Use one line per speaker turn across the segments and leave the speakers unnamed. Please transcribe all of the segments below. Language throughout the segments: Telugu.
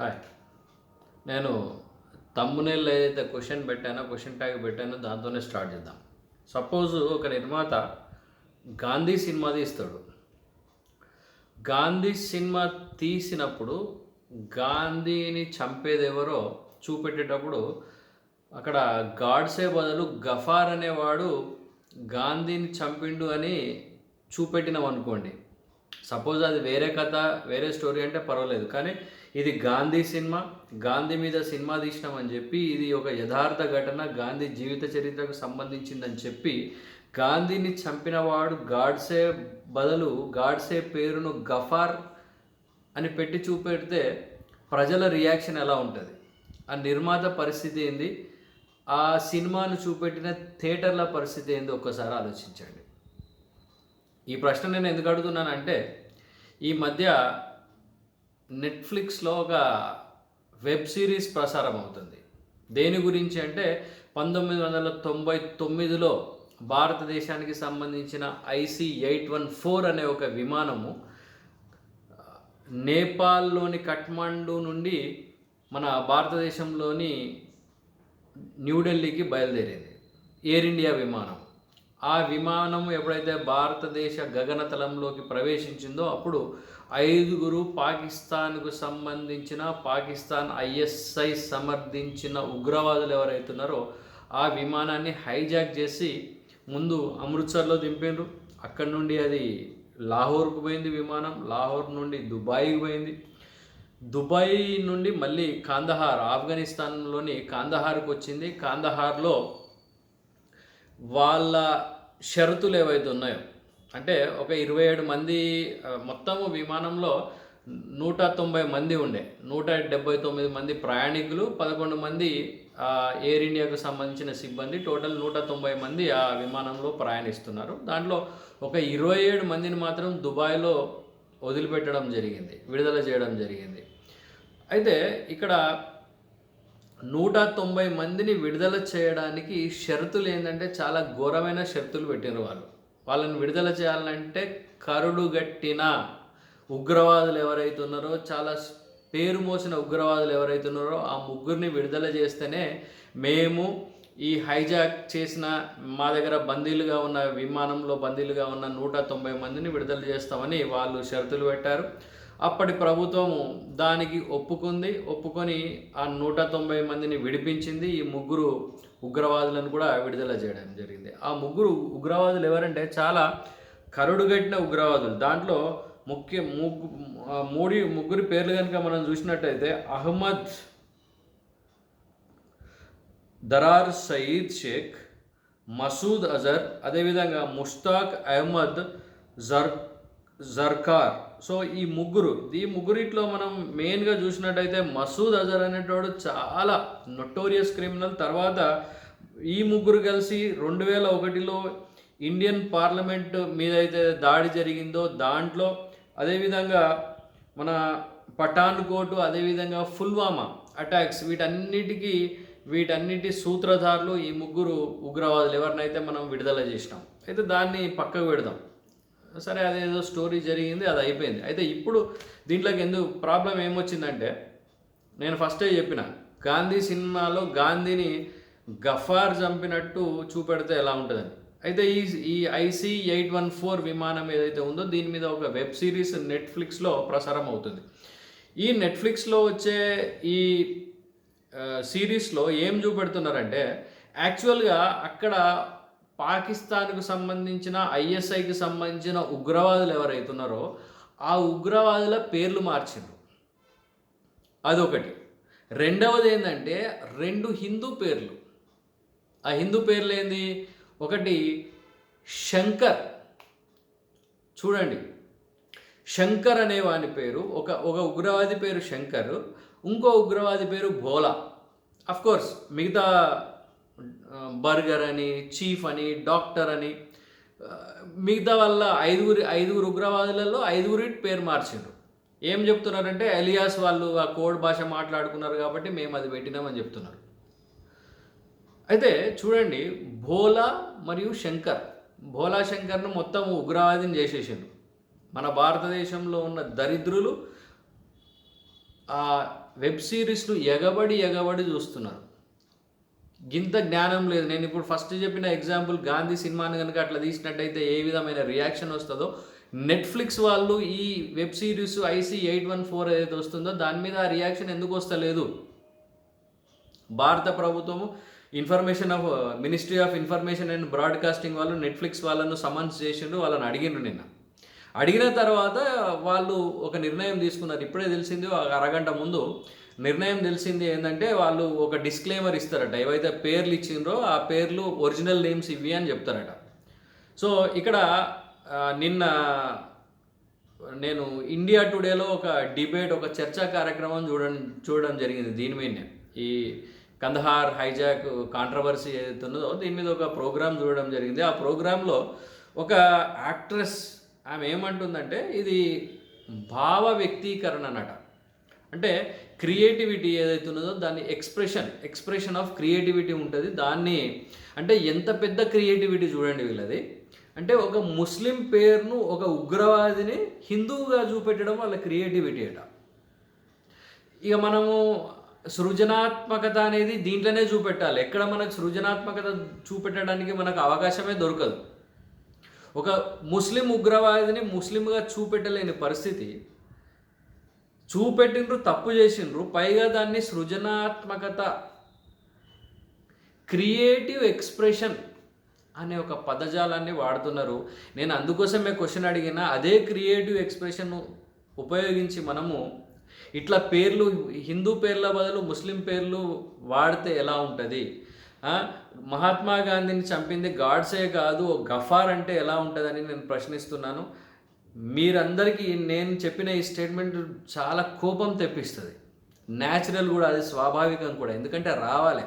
హాయ్ నేను తమ్మునేళ్ళు ఏదైతే క్వశ్చన్ పెట్టానో క్వశ్చన్ ట్యాగ్ పెట్టానో దాంతోనే స్టార్ట్ చేద్దాం. సపోజ్ ఒక నిర్మాత గాంధీ సినిమా తీస్తాడు. గాంధీ సినిమా తీసినప్పుడు గాంధీని చంపేది ఎవరో చూపెట్టేటప్పుడు అక్కడ గాడ్సే బదులు గఫార్ అనేవాడు గాంధీని చంపిండు అని చూపెట్టినాం అనుకోండి సపోజ్ అది వేరే కథ వేరే స్టోరీ అంటే పర్వాలేదు. కానీ ఇది గాంధీ సినిమా గాంధీ మీద సినిమా తీసినామని చెప్పి ఇది ఒక యథార్థ ఘటన గాంధీ జీవిత చరిత్రకు సంబంధించిందని చెప్పి గాంధీని చంపినవాడు గాడ్సే బదులు గాడ్సే పేరును గఫార్ అని పెట్టి చూపెడితే ప్రజల రియాక్షన్ ఎలా ఉంటుంది? ఆ నిర్మాత పరిస్థితి ఏంది? ఆ సినిమాను చూపెట్టిన థియేటర్ల పరిస్థితి ఏంది? ఒక్కసారి ఆలోచించండి. ఈ ప్రశ్న నేను ఎందుకు అడుగుతున్నానంటే ఈ మధ్య నెట్ఫ్లిక్స్లో ఒక వెబ్ సిరీస్ ప్రసారం అవుతుంది. దేని గురించి అంటే పంతొమ్మిది వందల తొంభై తొమ్మిదిలో భారతదేశానికి సంబంధించిన ఐసి ఎయిట్ వన్ ఫోర్ అనే ఒక విమానము నేపాల్లోని కఠ్మండు నుండి మన భారతదేశంలోని న్యూఢిల్లీకి బయలుదేరింది. ఎయిర్ ఇండియా విమానం. ఆ విమానం ఎప్పుడైతే భారతదేశ గగనతలంలోకి ప్రవేశించిందో అప్పుడు ఐదుగురు పాకిస్తాన్కు సంబంధించిన పాకిస్తాన్ ఐఎస్ఐ సమర్థించిన ఉగ్రవాదులు ఎవరైతున్నారో ఆ విమానాన్ని హైజాక్ చేసి ముందు అమృత్సర్లో దింపారు అక్కడి నుండి అది లాహోర్కు పోయింది విమానం లాహోర్ నుండి దుబాయ్కి పోయింది. దుబాయ్ నుండి మళ్ళీ కాందహార్ ఆఫ్ఘనిస్తాన్లోని కాందహార్కి వచ్చింది. కాందహార్లో వాళ్ళ షరతులు ఏవైతే ఉన్నాయో అంటే ఒక ఇరవై ఏడు మంది మొత్తము విమానంలో నూట తొంభై మంది ఉండే నూట డెబ్బై తొమ్మిది మంది ప్రయాణికులు పదకొండు మంది ఎయిర్ ఇండియాకు సంబంధించిన సిబ్బంది టోటల్ నూట తొంభై మంది ఆ విమానంలో ప్రయాణిస్తున్నారు. దాంట్లో ఒక ఇరవై ఏడు మందిని మాత్రం దుబాయ్లో వదిలిపెట్టడం జరిగింది విడుదల చేయడం జరిగింది. అయితే ఇక్కడ నూట తొంభై మందిని విడుదల చేయడానికి షరతులు ఏంటంటే చాలా ఘోరమైన షరతులు పెట్టినారు వాళ్ళు. వాళ్ళని విడుదల చేయాలంటే కరుడుగట్టిన ఉగ్రవాదులు ఎవరైతే ఉన్నారో చాలా పేరు మోసిన ఉగ్రవాదులు ఎవరైతే ఉన్నారో ఆ ముగ్గురిని విడుదల చేస్తేనే మేము ఈ హైజాక్ చేసిన మా దగ్గర బందీలుగా ఉన్న విమానంలో బందీలుగా ఉన్న నూట తొంభై మందిని విడుదల చేస్తామని వాళ్ళు షరతులు పెట్టారు. అప్పటి ప్రభుత్వం దానికి ఒప్పుకుంది ఒప్పుకొని ఆ నూట తొంభై మందిని విడిపించింది. ఈ ముగ్గురు ఉగ్రవాదులను కూడా విడుదల చేయడం జరిగింది. ఆ ముగ్గురు ఉగ్రవాదులు ఎవరంటే చాలా కరుడుగట్టిన ఉగ్రవాదులు. దాంట్లో ముఖ్య ముగ్గు మూడి ముగ్గురి పేర్లు కనుక మనం చూసినట్టయితే అహ్మద్ దరార్ సయీద్ షేక్ మసూద్ అజర్ అదేవిధంగా ముష్తాక్ అహ్మద్ జర్ జర్కార్. సో ఈ ముగ్గురు ఈ ముగ్గురిట్లో మనం మెయిన్గా చూసినట్టయితే మసూద్ అజర్ అనేటోడు చాలా నొటోరియస్ క్రిమినల్. తర్వాత ఈ ముగ్గురు కలిసి రెండు వేల ఒకటిలో ఇండియన్ పార్లమెంట్ మీద అయితే దాడి జరిగిందో దాంట్లో అదేవిధంగా మన పఠాన్ కోటు అదేవిధంగా పుల్వామా అటాక్స్ వీటన్నిటికీ వీటన్నిటి సూత్రధారులు ఈ ముగ్గురు ఉగ్రవాదులు. ఎవరినైతే మనం విడుదల చేసినాం. అయితే దాన్ని పక్కకు పెడదాం. సరే అదేదో స్టోరీ జరిగింది అది అయిపోయింది. అయితే ఇప్పుడు దీంట్లోకి ఎందుకు ప్రాబ్లం ఏమొచ్చిందంటే నేను ఫస్టే చెప్పిన గాంధీ సినిమాలో గాంధీని గఫార్ చంపినట్టు చూపెడితే ఎలా ఉంటుందని. అయితే ఈ ఈ ఐసీ ఎయిట్ వన్ ఫోర్ విమానం ఏదైతే ఉందో దీని మీద ఒక వెబ్ సిరీస్ నెట్ఫ్లిక్స్లో ప్రసారం అవుతుంది. ఈ నెట్ఫ్లిక్స్లో వచ్చే ఈ సిరీస్లో ఏం చూపెడుతున్నారంటే యాక్చువల్గా అక్కడ పాకిస్తాన్కు సంబంధించిన ఐఎస్ఐకి సంబంధించిన ఉగ్రవాదులు ఎవరైతున్నారో ఆ ఉగ్రవాదుల పేర్లు మార్చిండ్రు. అదొకటి. రెండవది ఏంటంటే రెండు హిందూ పేర్లు. ఆ హిందూ పేర్లు ఏంది? ఒకటి శంకర్. చూడండి. శంకర్ అనే వాని పేరు ఒక ఒక ఉగ్రవాది పేరు శంకర్ ఇంకో ఉగ్రవాది పేరు భోలా. కోర్స్ మిగతా బర్గర్ అని చీఫ్ అని డాక్టర్ అని మిగతా వాళ్ళ ఐదుగురి ఐదుగురు ఉగ్రవాదులలో ఐదుగురి పేరు మార్చిండ్రు. ఏం చెప్తున్నారంటే ఎలియాస్ వాళ్ళు ఆ కోడ్ భాష మాట్లాడుకున్నారు కాబట్టి మేము అది పెట్టినామని చెప్తున్నారు. అయితే చూడండి భోలా మరియు శంకర్ భోలా శంకర్ను మొత్తం ఉగ్రవాదిని చేసేసిండు మన భారతదేశంలో ఉన్న దరిద్రులు ఆ వెబ్ సిరీస్ను ఎగబడి ఎగబడి చూస్తున్నారు. గింత జ్ఞానం లేదు. నేను ఇప్పుడు ఫస్ట్ చెప్పిన ఎగ్జాంపుల్ గాంధీ సినిమాని కనుక అట్లా తీసినట్టయితే ఏ విధమైన రియాక్షన్ వస్తుందో నెట్ఫ్లిక్స్ వాళ్ళు ఈ web series IC eight one four ఏదైతే వస్తుందో దాని మీద ఆ రియాక్షన్ ఎందుకు వస్తలేదు? భారత ప్రభుత్వము information of ministry of information and broadcasting వాళ్ళు నెట్ఫ్లిక్స్ వాళ్ళను సమన్స్ చేసిండు వాళ్ళని అడిగిండ్రు నిన్న. అడిగిన తర్వాత వాళ్ళు ఒక నిర్ణయం తీసుకున్నారు. ఇప్పుడే తెలిసింది ఒక అరగంట ముందు నిర్ణయం తెలిసింది ఏంటంటే వాళ్ళు ఒక డిస్క్లైమర్ ఇస్తారట. ఏవైతే పేర్లు ఇచ్చిండ్రో ఆ పేర్లు ఒరిజినల్ నేమ్స్ ఇవి అని చెప్తారట. సో ఇక్కడ నిన్న నేను ఇండియా టుడేలో ఒక డిబేట్ ఒక చర్చా కార్యక్రమం చూడడం చూడడం జరిగింది దీని మీదనే. ఈ కందహార్ హైజాక్ కాంట్రవర్సీ ఏదైతే ఉన్నదో దీని మీద ఒక ప్రోగ్రాం చూడడం జరిగింది. ఆ ప్రోగ్రాంలో ఒక యాక్ట్రెస్ ఆమె ఏమంటుందంటే ఇది భావ వ్యక్తీకరణ అన్నట. అంటే క్రియేటివిటీ ఏదైతే ఉన్నదో దాన్ని ఎక్స్ప్రెషన్ ఎక్స్ప్రెషన్ ఆఫ్ క్రియేటివిటీ ఉంటుంది. దాన్ని అంటే ఎంత పెద్ద క్రియేటివిటీ చూడండి వీళ్ళది. అంటే ఒక ముస్లిం పేరును ఒక ఉగ్రవాదిని హిందువుగా చూపెట్టడం వాళ్ళ క్రియేటివిటీ అట. ఇక మనము సృజనాత్మకత అనేది దీంట్లోనే చూపెట్టాలి. ఎక్కడ మనకు సృజనాత్మకత చూపెట్టడానికి మనకు అవకాశమే దొరకదు. ఒక ముస్లిం ఉగ్రవాదిని ముస్లింగా చూపెట్టలేని పరిస్థితి చూపెట్టిండ్రు తప్పు చేసిండ్రు పైగా దాన్ని సృజనాత్మకత క్రియేటివ్ ఎక్స్ప్రెషన్ అనే ఒక పదజాలాన్ని వాడుతున్నారు. నేను అందుకోసమే క్వశ్చన్ అడిగిన అదే క్రియేటివ్ ఎక్స్ప్రెషన్ ఉపయోగించి మనము ఇట్లా పేర్లు హిందూ పేర్ల బదులు ముస్లిం పేర్లు వాడితే ఎలా ఉంటుంది? మహాత్మా గాంధీని చంపింది గాడ్సే కాదు ఓ గఫార్ అంటే ఎలా ఉంటుందని నేను ప్రశ్నిస్తున్నాను. మీరందరికీ నేను చెప్పిన ఈ స్టేట్మెంట్ చాలా కోపం తెప్పిస్తుంది. న్యాచురల్ కూడా అది స్వాభావికం కూడా. ఎందుకంటే రావాలి.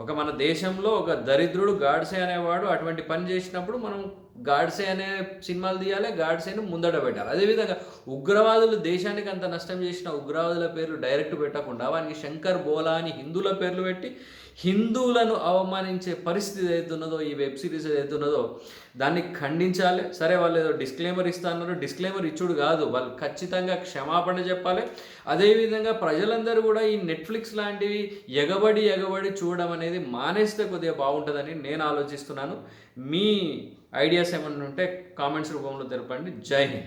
ఒక మన దేశంలో ఒక దరిద్రుడు గాడ్సే అనేవాడు అటువంటి పని చేసినప్పుడు మనం గాడ్సే అనే సినిమాలు తీయాలి గాడ్సేని ముందట పెట్టాలి. అదేవిధంగా ఉగ్రవాదులు దేశానికి అంత నష్టం చేసిన ఉగ్రవాదుల పేర్లు డైరెక్ట్ పెట్టకుండా వానికి శంకర్ బోలా అని హిందువుల పేర్లు పెట్టి హిందువులను అవమానించే పరిస్థితి ఏదైతున్నదో ఈ వెబ్ సిరీస్ ఏదైతున్నదో దాన్ని ఖండించాలి. సరే వాళ్ళు ఏదో డిస్క్లైమర్ ఇస్తా అన్నారు. డిస్క్లైమర్ ఇచ్చుడు కాదు. వాళ్ళు ఖచ్చితంగా క్షమాపణ చెప్పాలి. అదేవిధంగా ప్రజలందరూ కూడా ఈ నెట్ఫ్లిక్స్ లాంటివి ఎగబడి ఎగబడి చూడడం అనేది మానేస్తే కొద్దిగా బాగుంటుందని నేను ఆలోచిస్తున్నాను. మీ ఐడియాస్ ఏమైనా ఉంటే కామెంట్స్ రూపంలో తెలపండి. జై హింద్.